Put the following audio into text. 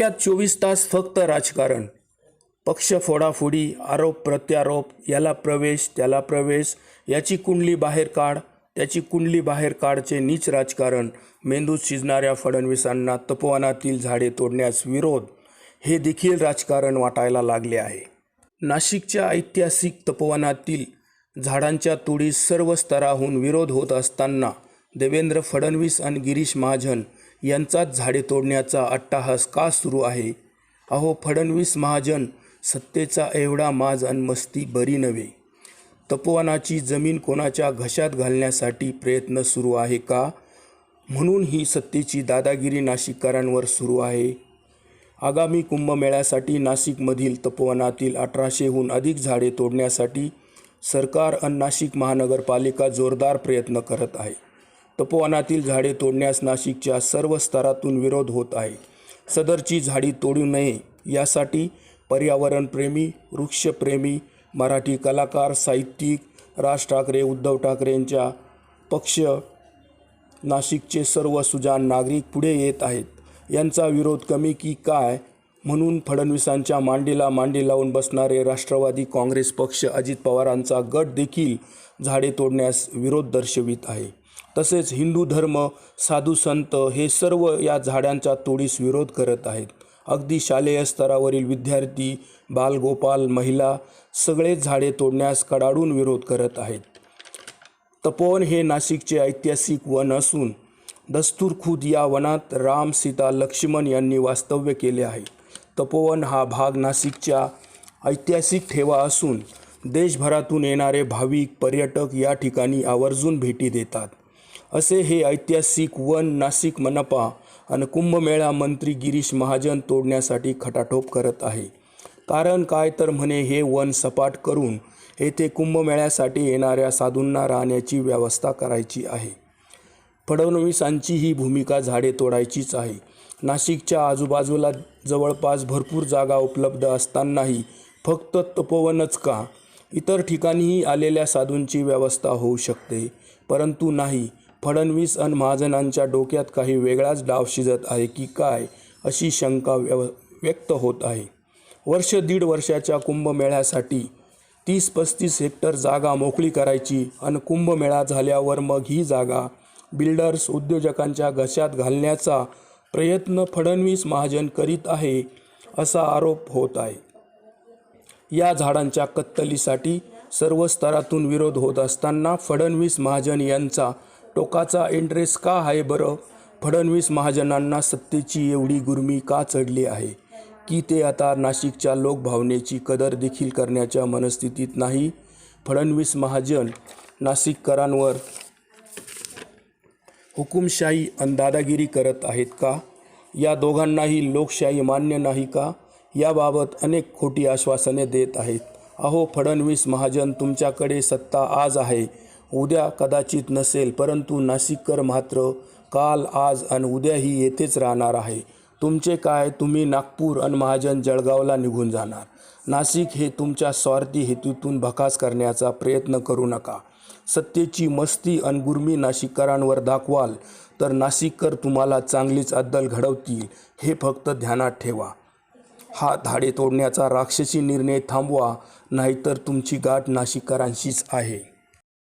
डोक्यात चोवीस तास फक्त राजकारण. पक्ष फोडाफोडी आरोप प्रत्यारोप याला प्रवेश त्याला प्रवेश याची कुंडली बाहेर काढ त्याची कुंडली बाहेर काढचे नीच राजकारण. मेंदूत शिजणाऱ्या फडणवीसांना तपोवनातील झाडे तोडण्यास विरोध. हे देखील राजकारण वाटायला लागले आहे. नाशिकच्या ऐतिहासिक तपोवनातील झाडांच्या तोडीस सर्व स्तराहून विरोध होत असताना देवेंद्र फडणवीस आणि गिरीश महाजन यांचाच झाडे तोडण्याचा अट्टाहास का सुरू आहे? अहो फडणवीस महाजन सत्तेचा एवढा माज आणि मस्ती बरी नव्हे. तपोवनाची जमीन कोणाच्या घशात घालण्यासाठी प्रयत्न सुरू आहे का? म्हणून ही सत्तेची दादागिरी नाशिककरांवर सुरू आहे. आगामी कुंभमेळ्यासाठी नाशिकमधील तपोवनातील अठराशेहून अधिक झाडे तोडण्यासाठी सरकार आणि नाशिक महानगरपालिका जोरदार प्रयत्न करत आहे. तपोवनातील झाडे तोडण्यास नाशिकच्या सर्व स्तरातून विरोध होत आहे. सदरची झाडी तोडू नये यासाठी पर्यावरणप्रेमी वृक्षप्रेमी मराठी कलाकार साहित्यिक राज ठाकरे उद्धव ठाकरेंच्या पक्ष नाशिकचे सर्व सुजान नागरिक पुढे येत आहेत. यांचा विरोध कमी की काय? म्हणून फडणवीसांच्या मांडीला मांडी लावून बसणारे राष्ट्रवादी काँग्रेस पक्ष अजित पवारांचा गट देखील झाडे तोडण्यास विरोध दर्शवित आहे. तसेच हिंदू धर्म साधू संत हे सर्व या झाडांच्या तोडीस विरोध करत आहेत. अगदी शालेय स्तरावरील विद्यार्थी बालगोपाल महिला सगळेच झाडे तोडण्यास कडाडून विरोध करत आहेत. तपोवन हे नाशिकचे ऐतिहासिक वन असून दस्तूर खुद या वनात राम सीता लक्ष्मण यांनी वास्तव्य केले आहे. तपोवन हा भाग नाशिकच्या ऐतिहासिक ठेवा असून देशभरातून येणारे भाविक पर्यटक या ठिकाणी आवर्जून भेटी देतात. असे हे ऐतिहासिक वन नाशिक मनपा आणि कुंभमेळा मंत्री गिरीश महाजन तोडण्यासाठी खटाटोप करत आहे. कारण काय तर म्हणे हे वन सपाट करून येथे कुंभमेळ्यासाठी येणाऱ्या साधूंना राहण्याची व्यवस्था करायची आहे. फडणवीसांची ही भूमिका झाडे तोडायचीच आहे. नाशिकच्या आजूबाजूला जवळपास भरपूर जागा उपलब्ध असतानाही फक्त तपोवनच का? इतर ठिकाणीही आलेल्या साधूंची व्यवस्था होऊ शकते. परंतु नाही फडणवीस आणि महाजनांच्या डोक्यात काही वेगळाच डाव शिजत आहे की काय अशी शंका व्यव व्यक्त होत आहे. वर्ष दीड वर्षाच्या कुंभमेळ्यासाठी तीस पस्तीस हेक्टर जागा मोकळी करायची आणि कुंभमेळा झाल्यावर मग ही जागा बिल्डर्स उद्योजकांच्या घशात घालण्याचा प्रयत्न फडणवीस महाजन करीत आहे असा आरोप होत आहे. या झाडांच्या कत्तलीसाठी सर्व स्तरातून विरोध होत असताना फडणवीस महाजन यांचा टोकाचा इंटरेस्ट का आहे बरं? फडणवीस महाजनांना सत्तेची एवढी गुरमी का चढली आहे? की ते आता नाशिकच्या लोकभावनेची कदर देखील करण्याच्या मनस्थितीत नाही? फडणवीस महाजन नाशिककरांवर हुकुमशाही आणि दादागिरी करत आहेत का? या दोघांनाही लोकशाही मान्य नाही का? याबाबत अनेक खोटी आश्वासने देत आहेत. अहो फडणवीस महाजन तुमच्याकडे सत्ता आज आहे. उद्या कदाचित नसेल परंतु नाशिककर मात्र काल आज आणि उद्याही येथेच राहणार आहे. तुमचे काय? तुम्ही नागपूर आणि महाजन जळगावला निघून जाणार. नाशिक हे तुमच्या स्वार्थी हेतूतून भकास करण्याचा प्रयत्न करू नका. सत्तेची मस्ती आणि गुरमी नाशिककरांवर दाखवाल तर नाशिककर तुम्हाला चांगलीच अद्दल घडवतील हे फक्त ध्यानात ठेवा. हा धाडे तोडण्याचा राक्षसी निर्णय थांबवा नाहीतर तुमची गाठ नाशिककरांशीच आहे.